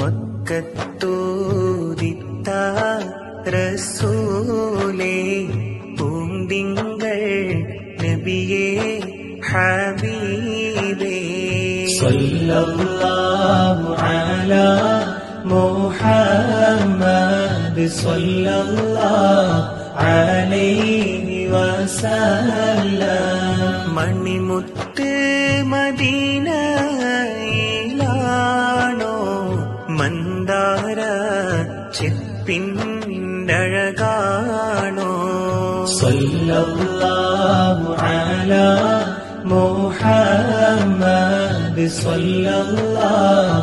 മക്കത്തൂതിത്ത റസൂലേ പൂണ്ടിങ്കൾ നബിയേ ഹബീബേ. സല്ലല്ലാഹു അലാ മുഹമ്മദ് സല്ലല്ലാഹു അലൈഹി വസല്ലം. മണിമുത്ത് മദീനയിലാണോ മന്ദാര ചെപ്പിന്റഴകാണോ സല്ലല്ലാഹു അലാ മുഹമ്മദ് സല്ലല്ലാഹു